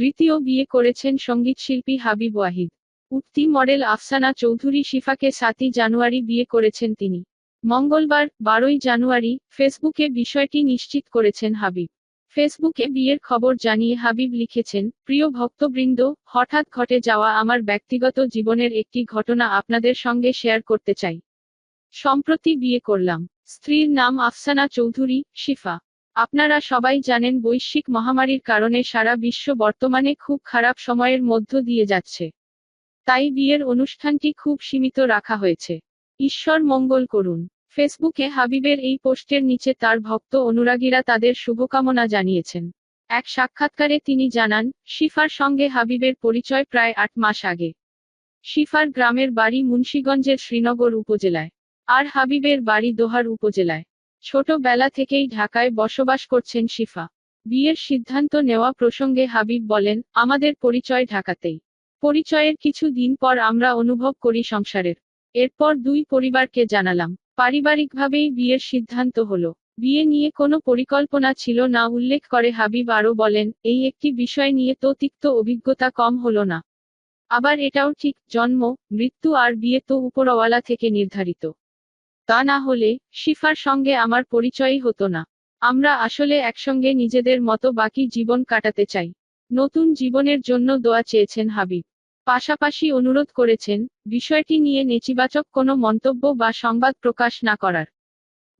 তৃতীয় বিয়ে করেছেন সঙ্গীতশিল্পী হাবিব ওয়াহিদ। উঠতি মডেল আফসানা চৌধুরী শিফাকে সাতই জানুয়ারি বিয়ে করেছেন তিনি। মঙ্গলবার, বারোই জানুয়ারি, ফেসবুকে বিষয়টি নিশ্চিত করেছেন হাবিব। ফেসবুকে বিয়ের খবর জানিয়ে হাবিব লিখেছেন, প্রিয় ভক্তবৃন্দ, হঠাৎ ঘটে যাওয়া আমার ব্যক্তিগত জীবনের একটি ঘটনা আপনাদের সঙ্গে শেয়ার করতে চাই। সম্প্রতি বিয়ে করলাম। স্ত্রীর নাম আফসানা চৌধুরী, শিফা। আপনারা সবাই জানেন বৈশ্বিক মহামারীর কারণে সারা বিশ্ব বর্তমানে খুব খারাপ সময়ের মধ্য দিয়ে যাচ্ছে। তাই বিয়ের অনুষ্ঠানটি খুব সীমিত রাখা হয়েছে। ঈশ্বর মঙ্গল করুন। ফেসবুকে হাবিবের এই পোস্টের নিচে তার ভক্ত অনুরাগীরা তাদের শুভকামনা জানিয়েছেন। এক সাক্ষাৎকারে তিনি জানান, শিফার সঙ্গে হাবিবের পরিচয় প্রায় আট মাস আগে। শিফার গ্রামের বাড়ি মুন্সীগঞ্জের শ্রীনগর উপজেলায়। আর হাবিবের বাড়ি দোহার উপজেলায়। ছোটবেলা থেকেই ঢাকায় বসবাস করছেন শিফা। বিয়ের সিদ্ধান্ত নেওয়া প্রসঙ্গে হাবিব বলেন, আমাদের পরিচয় ঢাকাতেই। পরিচয়ের কিছু দিন পর আমরা অনুভব করি সংসারের। এরপর দুই পরিবারকে জানালাম। পারিবারিকভাবেই বিয়ের সিদ্ধান্ত হলো। বিয়ে নিয়ে কোনো পরিকল্পনা ছিল না, উল্লেখ করে হাবিব আরও বলেন, এই একটি বিষয় নিয়ে তো তিক্ত অভিজ্ঞতা কম হলো না। আবার এটাও ঠিক, জন্ম, মৃত্যু আর বিয়ে তো উপরওয়ালা থেকে নির্ধারিত। তা না হলে, শিফার সঙ্গে আমার পরিচয়ই হতো না। আমরা আসলে একসঙ্গে নিজেদের মতো বাকি জীবন কাটাতে চাই। নতুন জীবনের জন্য দোয়া চেয়েছেন হাবিব। পাশাপাশি অনুরোধ করেছেন, বিষয়টি নিয়ে নেতিবাচক কোনো মন্তব্য বা সংবাদ প্রকাশ না করার।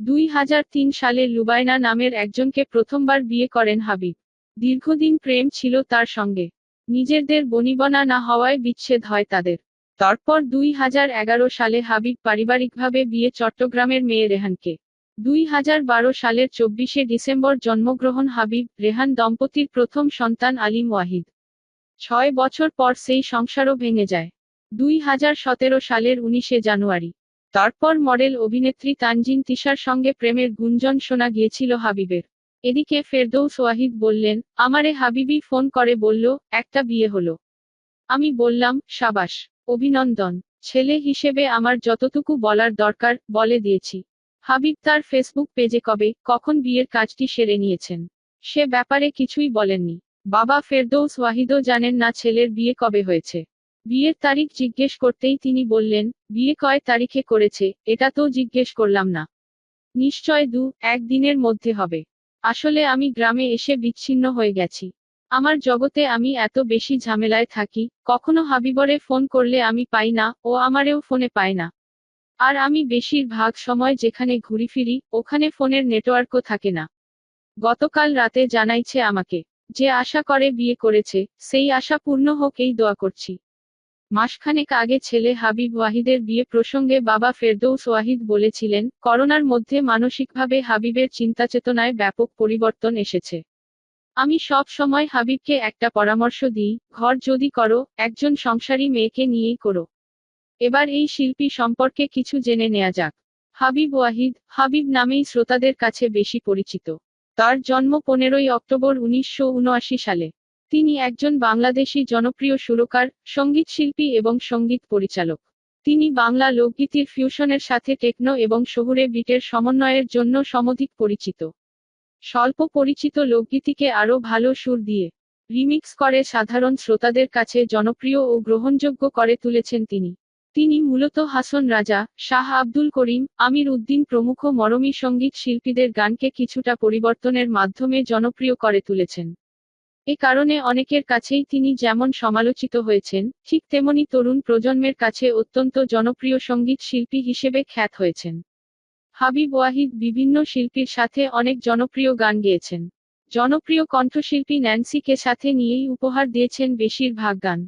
দুই হাজার তিন সালে লুবায়না নামের একজনকে প্রথমবার বিয়ে করেন হাবিব। দীর্ঘদিন প্রেম ছিল তার সঙ্গে। নিজেদের বনিবনা না হওয়ায় বিচ্ছেদ হয় তাদের। তারপর দুই হাজার এগারো সালে হাবিব পারিবারিকভাবে বিয়ে চট্টগ্রামের মেয়ে রেহানকে। দুই হাজার বারো সালের চব্বিশে ডিসেম্বর জন্মগ্রহণ হাবিব রেহান দম্পতির প্রথম সন্তান আলিম ওয়াহিদ ছয় বছর পর সেই সংসারও ভেঙে যায়। দুই হাজার সতেরো সালের উনিশে জানুয়ারি। তারপর মডেল অভিনেত্রী তানজিন তিশার সঙ্গে প্রেমের গুঞ্জন শোনা গিয়েছিল হাবিবের। এদিকে ফেরদৌস ওয়াহিদ বললেন, আমারে হাবিবি ফোন করে বলল, একটা বিয়ে হলো। আমি বললাম, সাবাস। অভিনন্দন, ছেলে হিসেবে আমার যতটুকু বলার দরকার, বলে দিয়েছি। হাবিব তার ফেসবুক পেজে কবে, কখন বিয়ের কাজটি সেরে নিয়েছেন? সে ব্যাপারে কিছুই বলেননি। বাবা ফেরদৌস ওয়াহিদও জানেন না ছেলের বিয়ে কবে হয়েছে। বিয়ের তারিখ জিজ্ঞেস করতেই তিনি বললেন, বিয়ে কয় তারিখে করেছে, এটা তো জিজ্ঞেস করলাম না। নিশ্চয় দু, এক দিনের মধ্যে হবে। আসলে আমি গ্রামে এসে বিচ্ছিন্ন হয়ে গেছি। আমার জগতে আমি এত বেশি ঝামেলায় থাকি, কখনো হাবিবরে ফোন করলে আমি পাই না, ও আমারেও ফোনে পায় না। আর আমি বেশিরভাগ সময় যেখানে ঘুরি ফিরি, ওখানে ফোনের নেটওয়ার্কও থাকে না। গতকাল রাতে জানাইছে আমাকে, যে আশা করে বিয়ে করেছে, সেই আশা পূর্ণ হোক এই দোয়া করছি। মাসখানেক আগে ছেলে হাবিব ওয়াহিদের বিয়ে প্রসঙ্গে বাবা ফেরদৌস ওয়াহিদ বলেছিলেন, করোনার মধ্যে মানসিকভাবে হাবিবের চিন্তাচেতনায় ব্যাপক পরিবর্তন এসেছে। আমি সব সময় হাবিবকে একটা পরামর্শ দিই, ঘর যদি করো, একজন সংসারী মেয়েকে নিয়েই করো। এবার এই শিল্পী সম্পর্কে কিছু জেনে নেওয়া যাক। হাবিব ওয়াহিদ, হাবিব নামেই শ্রোতাদের কাছে বেশি পরিচিত। তার জন্ম পনেরোই অক্টোবর উনিশশো উনআশি সালে। তিনি একজন বাংলাদেশি জনপ্রিয় সুরকার, সংগীত শিল্পী এবং সংগীত পরিচালক। তিনি বাংলা লোকগীতির ফিউশনের সাথে টেকনো এবং শহুরে বিটের সমন্বয়ের জন্য সমধিক পরিচিত। স্বল্প পরিচিত লোকগীতিকে আরও ভালো সুর দিয়ে রিমিক্স করে সাধারণ শ্রোতাদের কাছে জনপ্রিয় ও গ্রহণযোগ্য করে তুলেছেন তিনি। তিনি মূলত হাসন রাজা, শাহ আব্দুল করিম, আমির উদ্দিন প্রমুখ মরমী সংগীত শিল্পীদের গানকে কিছুটা পরিবর্তনের মাধ্যমে জনপ্রিয় করে তুলেছেন। এ কারণে অনেকের কাছেই তিনি যেমন সমালোচিত হয়েছেন, ঠিক তেমনি তরুণ প্রজন্মের কাছে অত্যন্ত জনপ্রিয় সংগীত শিল্পী হিসেবে খ্যাত হয়েছেন। হাবিব ওয়াহিদ বিভিন্ন শিল্পীর সাথে অনেক জনপ্রিয় গান গেয়েছেন। জনপ্রিয় কণ্ঠশিল্পী ন্যান্সিকে সাথে নিয়েই উপহার দিয়েছেন বেশিরভাগ গান।